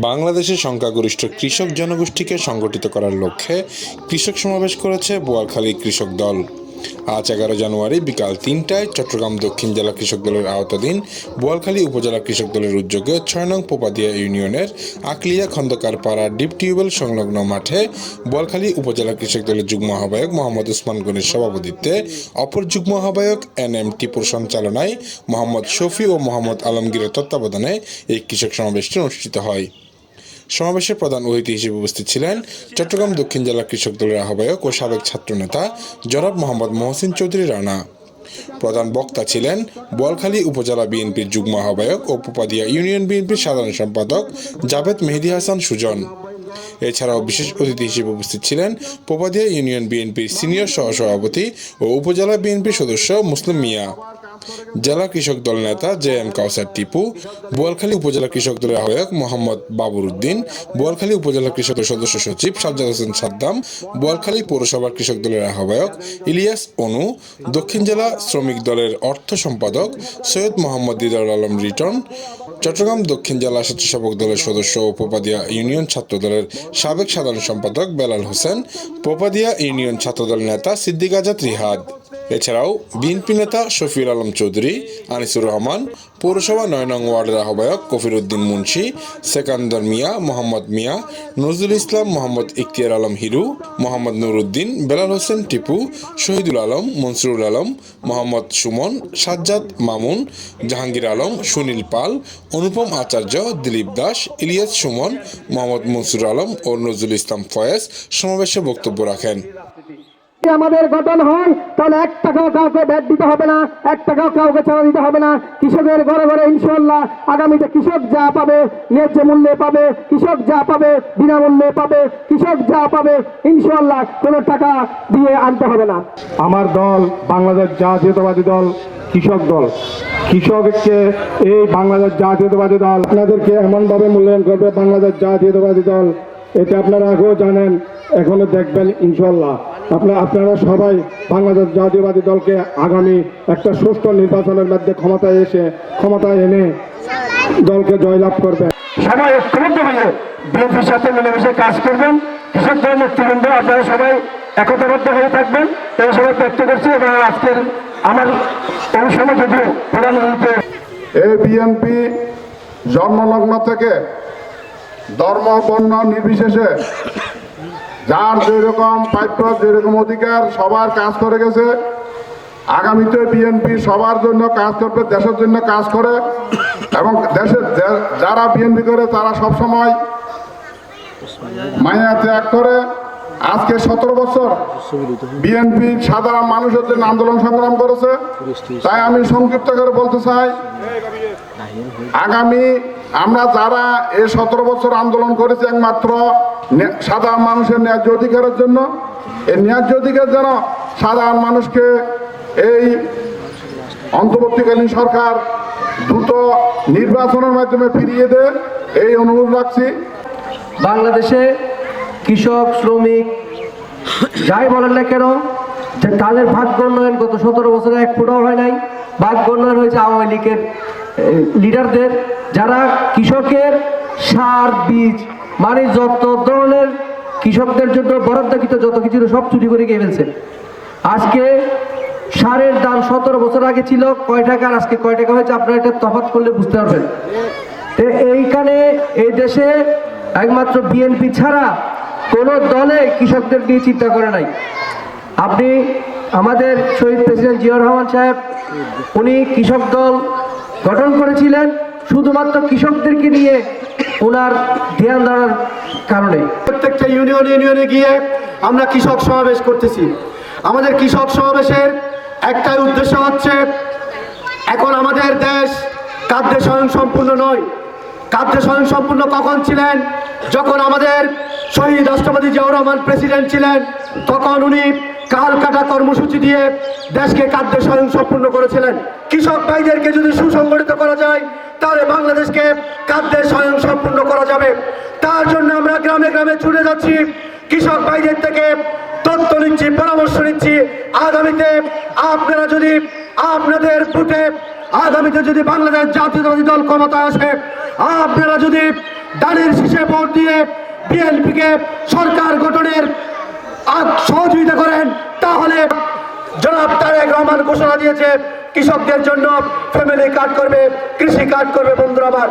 বাংলাদেশের সংখ্যাগরিষ্ঠ কৃষক জনগোষ্ঠীকে সংগঠিত করার লক্ষ্যে কৃষক সমাবেশ করেছে বোয়ালখালী কৃষক দল। আজ এগারো জানুয়ারি বিকাল তিনটায় চট্টগ্রাম দক্ষিণ জেলা কৃষক দলের আওতাধীন বোয়ালখালী উপজেলা কৃষক দলের উদ্যোগে ছয় নং পোপাদিয়া ইউনিয়নের আকলিয়া খন্দকার পাড়া ডিপ টিউবওয়েল সংলগ্ন মাঠে বোয়ালখালী উপজেলা কৃষক দলের যুগ্ম আহ্বায়ক মোহাম্মদ উসমান গনির সভাপতিত্বে অপর যুগ্ম আহ্বায়ক এন এম টিপুর সঞ্চালনায় মোহাম্মদ শফি ও মোহাম্মদ আলমগীরের তত্ত্বাবধানে এই কৃষক সমাবেশটি অনুষ্ঠিত হয়। সমাবেশে প্রধান অতিথি হিসেবে উপস্থিত ছিলেন চট্টগ্রাম দক্ষিণ জেলা কৃষক দলের আহ্বায়ক ও সাবেক ছাত্রনেতা জনাব মোহাম্মদ মহসিন চৌধুরী রানা। প্রধান বক্তা ছিলেন বোয়ালখালী উপজেলা বিএনপির যুগ্ম আহ্বায়ক ও পোপাদিয়া ইউনিয়ন বিএনপির সাধারণ সম্পাদক জাভেদ মেহেদি হাসান সুজন। এছাড়াও বিশেষ অতিথি হিসেবে উপস্থিত ছিলেন পোপাদিয়া ইউনিয়ন বিএনপির সিনিয়র সহসভাপতি ও উপজেলা বিএনপির সদস্য মুসলিম মিয়া। জেলা কৃষক দল নেতা জে এম কাউসার টিপু, বোয়ালখালী উপজেলা কৃষক দলের আহ্বায়ক মোহাম্মদ বাবর উদ্দিন বোয়ালখালী উপজেলা কৃষক সদস্য সচিব সাজ্জাদ হোসেন সাদ্দাম, বোয়ালখালী পৌরসভার কৃষক দলের আহ্বায়ক ইলিয়াস অনু, দক্ষিণ জেলা শ্রমিক দলের অর্থ সম্পাদক সৈয়দ মোহাম্মদ দিদার আলম রিটন, চট্টগ্রাম দক্ষিণ জেলা স্বেচ্ছাসেবক দলের সদস্য ও পোপাদিয়া ইউনিয়ন ছাত্র দলের সাবেক সাধারণ সম্পাদক বেলাল হোসেন, পোপাদিয়া ইউনিয়ন ছাত্রদল নেতা সিদ্দিক আজাদ রিহাদ। এছাড়াও বিএনপি নেতা শফিউল আলম চৌধুরী, আনিসুর রহমান, পৌরসভা নয় নং ওয়ার্ডের আহ্বায়ক কফির উদ্দিন মুন্সি, সেকান্দর মিয়া, মোহাম্মদ মিয়া, নজরুল ইসলাম মোহাম্মদ ইখতিয়ার আলম হিরু, মোহাম্মদ নুরুদ্দিন, বেলাল হোসেন টিপু, শহীদুল আলম, মনসুরুল আলম, মোহাম্মদ সুমন, সাজ্জাদ মামুন, জাহাঙ্গীর আলম, সুনীল পাল, অনুপম আচার্য, দিলীপ দাস, ইলিয়াস সুমন, মোহাম্মদ মনসুর আলম ও নজরুল ইসলাম ফয়েজ সমাবেশে বক্তব্য রাখেন। যদি আমাদের গঠন হয়, তাহলে এক টাকাও কাউকে ব্যাট দিতে হবে না, এক টাকাও কাউকে ছাড়া দিতে হবে না। কৃষকের ঘরে ঘরে ইনশাল্লাহ আগামীতে কৃষক যা পাবে, ন্যায্য মূল্যে পাবে, কৃষক যা পাবে, বিনামূল্যে পাবে, কৃষক যা পাবে ইনশাল্লাহ কোনো টাকা দিয়ে আনতে হবে না। আমার দল বাংলাদেশ জাতীয়তাবাদী দল, কৃষক দল। কৃষককে এই বাংলাদেশ জাতীয়তাবাদী দল আপনাদেরকে এমনভাবে মূল্যায়ন করবে, বাংলাদেশ জাতীয়তাবাদী দল। এটা আপনারা আগেও জানেন, এখনও দেখবেন ইনশাল্লাহ আপনারা আপনারা সবাই বাংলাদেশ জাতীয়বাদী দলকে আগামী একটা সুষ্ঠু নির্বাচনের মধ্যে ক্ষমতায় এসে ক্ষমতায় এনে দলকে জয়লাভ করবেন। সবাই ঐক্যবদ্ধ হয়ে বিএনপির সাথে মিলেমিশে কাজ করবেন। কৃষক দল নেতৃবৃন্দ আপনারা সবাই একতাবদ্ধ হয়ে থাকবেন। এই সবাই ব্যক্ত করছি এবং আজকের আমার অনুষ্ঠানে যদিও প্রধান অতিথি এই বিএনপি জন্মলগ্ন থেকে ধর্ম বর্ণ নির্বিশেষে যার যেরকম প্রাপ্য যেরকম অধিকার, সবার কাজ করে গেছে। আগামীতে বিএনপি সবার জন্য কাজ করবে, দেশের জন্য কাজ করে। এবং দেশের যারা বিএনপি করে, তারা সবসময় মায়া ত্যাগ করে। আজকে সতেরো বছর বিএনপি সাধারণ মানুষের জন্য আন্দোলন সংগ্রাম করেছে। তাই আমি সংক্ষিপ্ত করে বলতে চাই, আগামী আমরা যারা এই সতেরো বছর আন্দোলন করেছি একমাত্র সাধারণ মানুষের ন্যায্য অধিকারের জন্য, এই ন্যায্য অধিকার যেন সাধারণ মানুষকে এই অন্তর্বর্তীকালীন সরকার দ্রুত নির্বাচনের মাধ্যমে ফিরিয়ে দেয়, এই অনুরোধ রাখছি। বাংলাদেশে কৃষক, শ্রমিক, যাই বলেন না কেন, যে তাদের ভাগ্য উন্নয়ন গত সতেরো বছরে এক ফুটাও হয় নাই। ভাগ্য উন্নয়ন হয়েছে আওয়ামী লীগের লিডারদের, যারা কৃষকের সার, বীজ মানে যত ধরনের কৃষকদের জন্য বরাদ্দকৃত যত কিছু সব চুরি করে গিয়ে ফেলছে। আজকে সারের দাম সতেরো বছর আগে ছিল, কয় টাকা? আজকে কয় টাকা হয়েছে? আপনারা এটা তফাৎ করলে বুঝতে পারবেন। এইখানে এই দেশে একমাত্র বিএনপি ছাড়া কোনো দলে কৃষকদের নিয়ে চিন্তা করে নাই। আপনি আমাদের শহীদ প্রেসিডেন্ট জিয়াউর রহমান সাহেব, উনি কৃষক দল গঠন করেছিলেন শুধুমাত্র কৃষকদেরকে নিয়ে ওনার ধ্যান দেওয়ার কারণে। প্রত্যেকটা ইউনিয়ন ইউনিয়নে গিয়ে আমরা কৃষক সমাবেশ করতেছি। আমাদের কৃষক সমাবেশের একটাই উদ্দেশ্য হচ্ছে, এখন আমাদের দেশ খাদ্যে স্বয়ংসম্পূর্ণ নয়। খাদ্যে স্বয়ংসম্পূর্ণ কখন ছিলেন? যখন আমাদের শহীদ রাষ্ট্রপতি জিয়াউর রহমান প্রেসিডেন্ট ছিলেন। তখন উনি কাল কাটা কর্মসূচি দিয়ে দেশকে খাদ্যে স্বয়ংসম্পূর্ণ করেছিলেন। কৃষক ভাইদেরকে যদি সুসংগঠিত করা যায়, তাহলে বাংলাদেশকে খাদ্যে স্বয়ংসম্পূর্ণ করা যাবে। তার জন্য আমরা গ্রামে গ্রামে ছুটে যাচ্ছি। কৃষক ভাইদের থেকে তথ্য নিচ্ছি, পরামর্শ নিচ্ছি। আগামীতে আপনারা যদি আপনাদের ভোটে আগামীতে যদি বাংলাদেশ জাতীয়তাবাদী দল ক্ষমতা আসে, আপনারা যদি ডানের শীষে ভোট দিয়ে বিএনপিকে সরকার গঠনের সহযোগিতা করেন, তাহলে জনাব তারেক রহমান ঘোষণা দিয়েছে, কৃষকদের জন্য ফ্যামিলি কার্ড করবে, কৃষি কার্ড করবে বন্ধুরা আমার।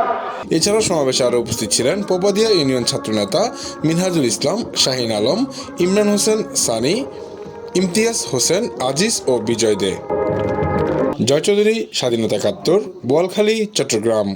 এছাড়াও সমাবেশে আরও উপস্থিত ছিলেন পোপাদিয়া ইউনিয়ন ছাত্রনেতা মিনহাজুল ইসলাম, শাহিন আলম, ইমরান হোসেন সানি, ইমতিয়াজ হোসেন, আজিজ ও বিজয় দে। জয় চৌধুরী স্বাধীনতা একাত্তর, বোয়ালখালী, চট্টগ্রাম।